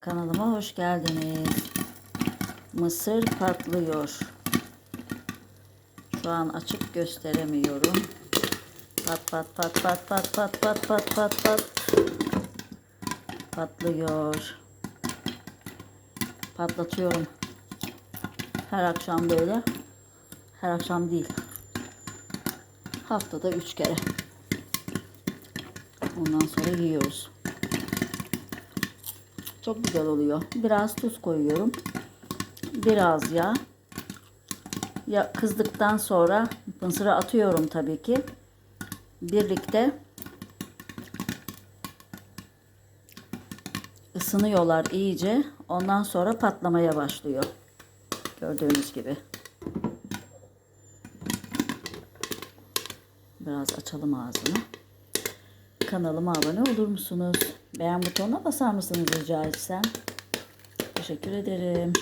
Kanalıma hoş geldiniz. Mısır patlıyor. Şu an açıp gösteremiyorum. Pat pat pat pat pat pat pat pat pat pat. Patlıyor. Patlatıyorum. Her akşam böyle. Her akşam değil. Haftada üç kere. Ondan sonra yiyoruz. Çok güzel oluyor. Biraz tuz koyuyorum. Biraz yağ. Ya kızdıktan sonra mısırı atıyorum tabii ki. Birlikte ısınıyorlar iyice. Ondan sonra patlamaya başlıyor. Gördüğünüz gibi. Biraz açalım ağzını. Kanalıma abone olur musunuz? Beğen butonuna basar mısınız rica etsem? Teşekkür ederim.